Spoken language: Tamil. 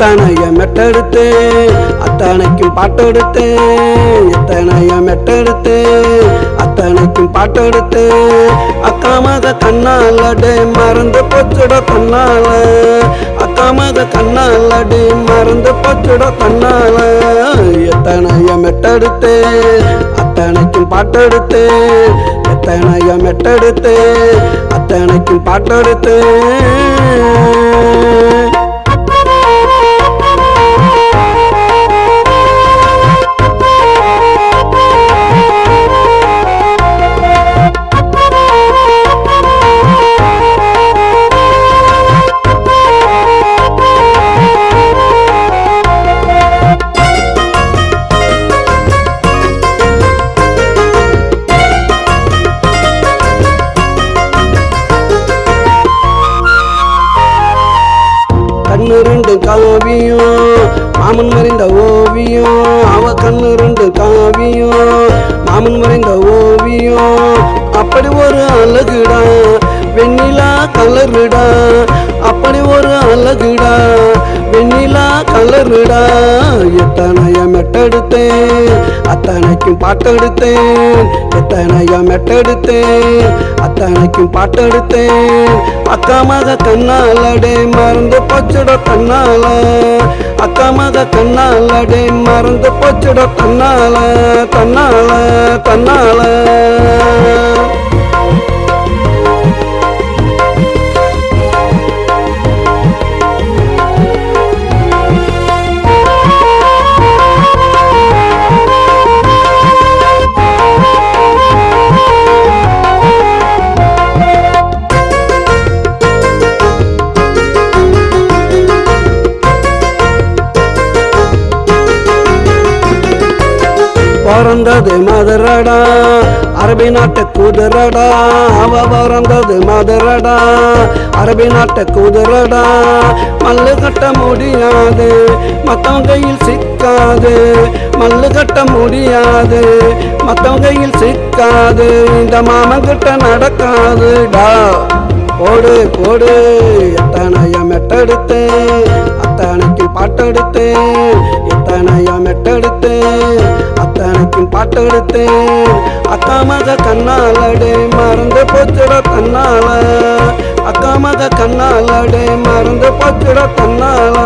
எத்தனைய மெட்டெடுத்து அத்தனைக்கும் பாட்டெடுத்து எத்தனைய மெட்டெடுத்து அத்தனைக்கும் பாட்டெடுத்து அக்காமத கண்ணாலடே மறந்து போச்சுட கண்ணால. அக்காமத கண்ணாலடே மறந்து போச்சுட கண்ணால. எத்தனைய மெட்டெடுத்து அத்தனைக்கும் பாட்டெடுத்து எத்தனைய மெட்டெடுத்து அத்தனைக்கும் பாட்டெடுத்து ரெண்டு காவியம். மாமன் மறைந்த ஓவியம் அவ கண்ணு ரெண்டு காவியம். மாமன் மறைந்த ஓவியம் அப்படி ஒரு அழகுடா. வெண்ணிலா கலருடா. அப்படி ஒரு அழகுடா. வெண்ணிலா கலருடா. மெட்டெடுத்தேன். அத்தனைக்கும் பாட்டெடுத்தேன். எத்தனைய மெட்டெடுத்தேன். அத்தனைக்கும் பாட்டெடுத்தேன். அக்கா மக கண்ணாலடே மறந்து போச்சுட கண்ணால. அக்கா மக கண்ணாலடே மறந்து போச்சுட கண்ணால. தன்னால தன்னால பறந்தது மதுரடா. அரபி நாட்டு குதிரடா. அவ பறந்தது மதுரடா. அரபி நாட்டு குதிரடா. மல்லு கட்ட முடியாது. மத்தவங்க கையில் சிக்காது. மல்லு கட்ட முடியாது. மத்தவங்க கையில் சிக்காது. இந்த மாமன் கிட்ட நடக்காதுடா போடு போடு. எத்தனையம் எட்டெடுத்து அத்தனைக்கு பாட்டெடுத்து உனக்கும் பாட்டு எடுத்தேன். அக்கா மக கண்ணாலடே மறந்து போச்சுட தன்னால அக்கா மக கண்ணாலடே மறந்து போச்சுட தன்னால